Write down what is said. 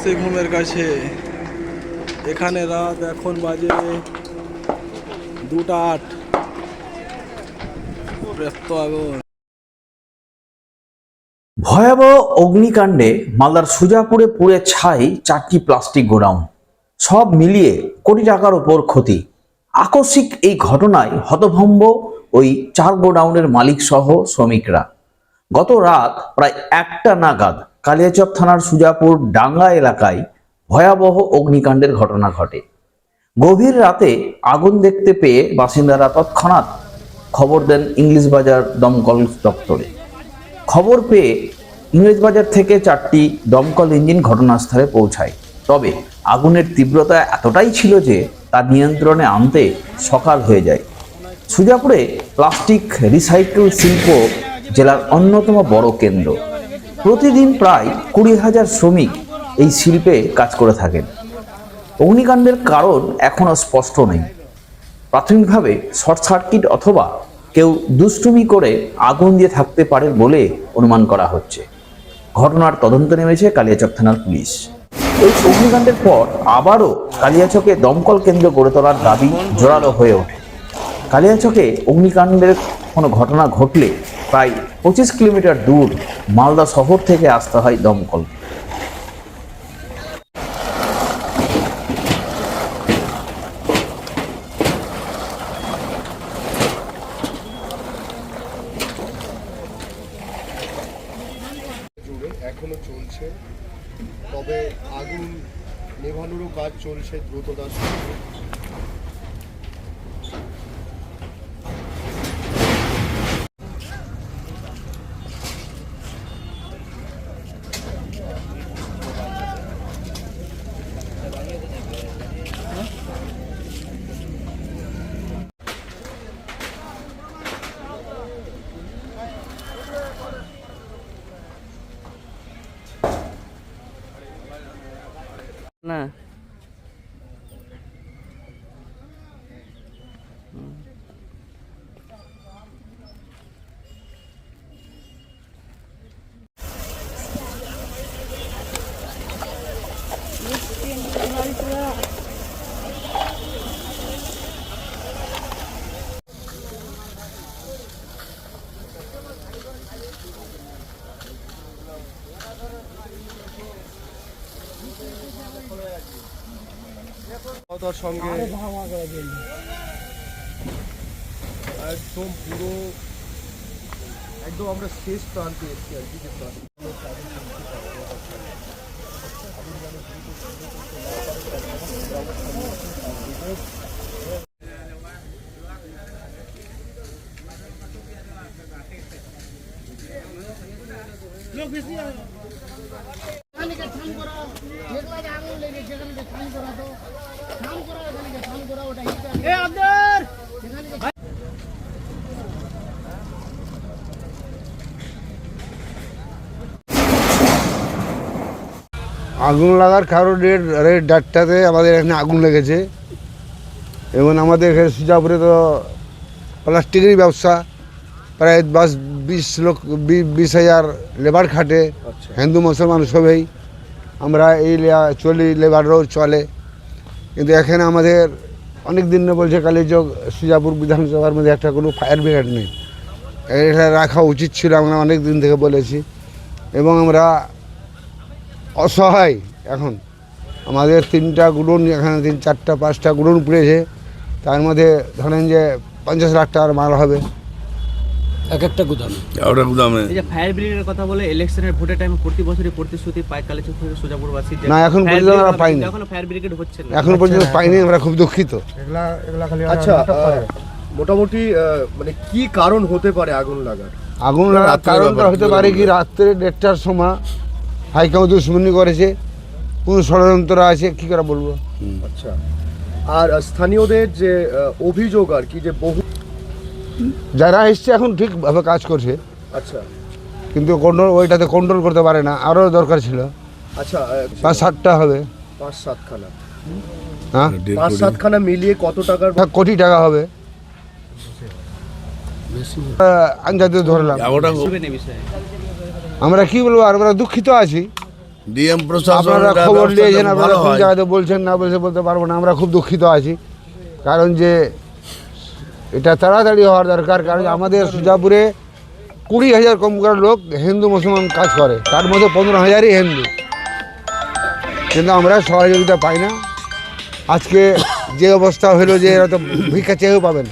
সিংহমের কাছে। এখানে রাত এখন বাজে দুটা আট। ব্যস্ত আগুন। ভয়াবহ অগ্নিকাণ্ডে মালদার সুজাপুরে পুড়ে ছাই চারটি প্লাস্টিক গোডাউন। সব মিলিয়ে কোটি টাকার ওপর ক্ষতি। আকস্মিক এই ঘটনায় হতভম্ব ওই চার গোডাউনের মালিক সহ শ্রমিকরা। গত রাত প্রায় একটা নাগাদ কালিয়াচক থানার সুজাপুর ডাঙ্গা এলাকায় ভয়াবহ অগ্নিকাণ্ডের ঘটনা ঘটে। গভীর রাতে আগুন দেখতে পেয়ে বাসিন্দারা তৎক্ষণাৎ খবর দেন ইংলিশ বাজার দমকল দপ্তরে। খবর পেয়ে ইংরেজবাজার থেকে চারটি দমকল ইঞ্জিন ঘটনাস্থলে পৌঁছায়। তবে আগুনের তীব্রতা এতটাই ছিল যে তা নিয়ন্ত্রণে আনতে সকাল হয়ে যায়। সুজাপুরে প্লাস্টিক রিসাইকেল শিল্প জেলার অন্যতম বড় কেন্দ্র। প্রতিদিন প্রায় কুড়ি হাজার শ্রমিক এই শিল্পে কাজ করে থাকেন। অগ্নিকাণ্ডের কারণ এখনও স্পষ্ট নেই। প্রাথমিকভাবে শর্ট সার্কিট অথবা কেউ দুষ্টুমি করে আগুন দিয়ে থাকতে পারে বলে অনুমান করা হচ্ছে। ঘটনার তদন্ত নেমেছে কালিয়াচক থানার পুলিশ। এই অগ্নিকাণ্ডের পর আবারও কালিয়াচকে দমকল কেন্দ্র গড়ে তোলার দাবি জোরালো হয়ে ওঠে। কালিয়াচকে অগ্নিকাণ্ডের কোনো ঘটনা ঘটলে প্রায় পঁচিশ কিলোমিটার দূর মালদা শহর থেকে আসতে হয় দমকল। এখনও চলছে। তবে আগুন নেভানোরও কাজ চলছে দ্রুততার সঙ্গে। না তার সঙ্গে একদম পুরো একদম আমরা শেষ প্রান্তে এসেছি আর কি যে প্রান্তে এখানে ঠান করা যেগুলো যে আঙুল লেগে সেখানে যে ঠান করা তো ঠান করা এখানে যে ঠান করা ওটা এ আব্দুর সেখানে যে আগুন লাগার কারণ রেট রেট ডাটটাতে আমাদের এখানে আগুন লেগেছে। এবং আমাদের এখানে সুজাপুরে তো প্লাস্টিকেরই ব্যবসা। প্রায় বাস বিশ লোক বি- বিশ হাজার লেবার খাটে। হিন্দু মুসলমান সবেই। আমরা এই চলি লেবারও চলে। কিন্তু এখানে আমাদের অনেক দিন না বলছে কালীচক সুজাপুর বিধানসভার মধ্যে একটা কোনো ফায়ার ব্রিগেড নেই। এটা রাখা উচিত ছিল আমরা অনেক দিন থেকে বলেছি। এবং আমরা অসহায় এখন। আমাদের তিনটা গুডন এখানে তিন, চারটা, পাঁচটা গুডন পুড়েছে। তার মধ্যে ধরেন যে পঞ্চাশ লাখ টাকার মাল হবে। ওটা গুদামে। এই যে ফায়ার ব্রিগেডের কথা বলে ইলেকশনের ভোটের টাইমে প্রতি বছরই প্রতিশ্রুতি পায় কালেচক থেকে সোজাপুরবাসী না, এখন পর্যন্ত আমরা পাইনি। এখনও ফায়ার ব্রিগেড হচ্ছে না। এখন পর্যন্ত পাইনি আমরা খুব দুঃখিত। আচ্ছা মোটামুটি মানে কি কারণ হতে পারে আগুন লাগার? আগুন লাগার কারণটা হতে পারে কি রাত্রে দেড়টার সময় হাইকাউ দুশ্মনী করেছে কোন ষড়যন্ত্র আছে কি করে বলব? আচ্ছা। আর স্থানীয়দের যে অভিযোগ আর কি যে বহু যারা এসছে এখন ঠিকভাবে কাজ করছে। আচ্ছা। কিন্তু কন্ট্রোল ওইটাতে কন্ট্রোল করতে পারে না আরও দরকার ছিল। আচ্ছা পাঁচ সাতটা হবে। পাঁচ সাতখানা। হ্যাঁ? পাঁচ সাতখানা মিলিয়ে কত টাকার কোটি টাকা হবে। আঞ্জাতে ধরলাম। আমরা কি বলব আর আমরা দুঃখিত আছি। ডিএম প্রশাসন আপনারা খবর নিয়েছেন আপনারা কোন জায়গাতে বলছেন না বলছে বলতে পারব না। আমরা খুব দুঃখিত আছি। কারণ যে এটা তাড়াতাড়ি হওয়ার দরকার, কারণ আমাদের সুজাপুরে কুড়ি হাজার কম করে লোক হিন্দু, মুসলমান কাজ করে। তার মধ্যে পনেরো হাজারই হিন্দু। কিন্তু আমরা সহযোগিতা পাই না। আজকে যে অবস্থা হলো যে এরা তো ভিক্ষা চেয়েও পাবেন